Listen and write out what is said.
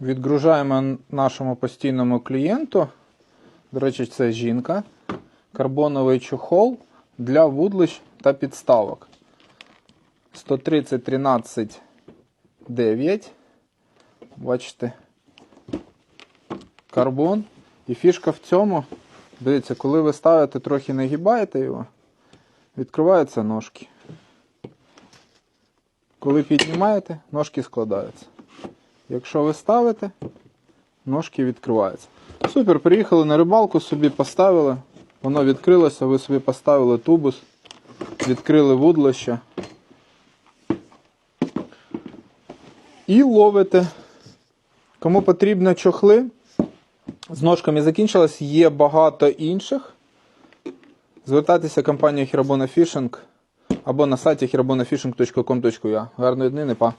Відгружаємо нашому постійному клієнту. До речі, це жінка. Карбоновий чохол для вудлищ та підставок. 130 13 9. Бачите, карбон. І фішка в цьому, дивіться, коли ви ставите, трохи нагибаєте його, відкриваються ножки. Коли піднімаєте, ножки складаються. Якщо ви ставите, ножки відкриваються. Супер, приїхали на рибалку, собі поставили. Воно відкрилося, ви собі поставили тубус, відкрили вудлище. І ловите. Кому потрібно чохли, з ножками закінчилось, є багато інших. Звертайтеся компанія Хірабона Фішинг або на сайті hirabonafishing.com.ua. Гарної днини, па!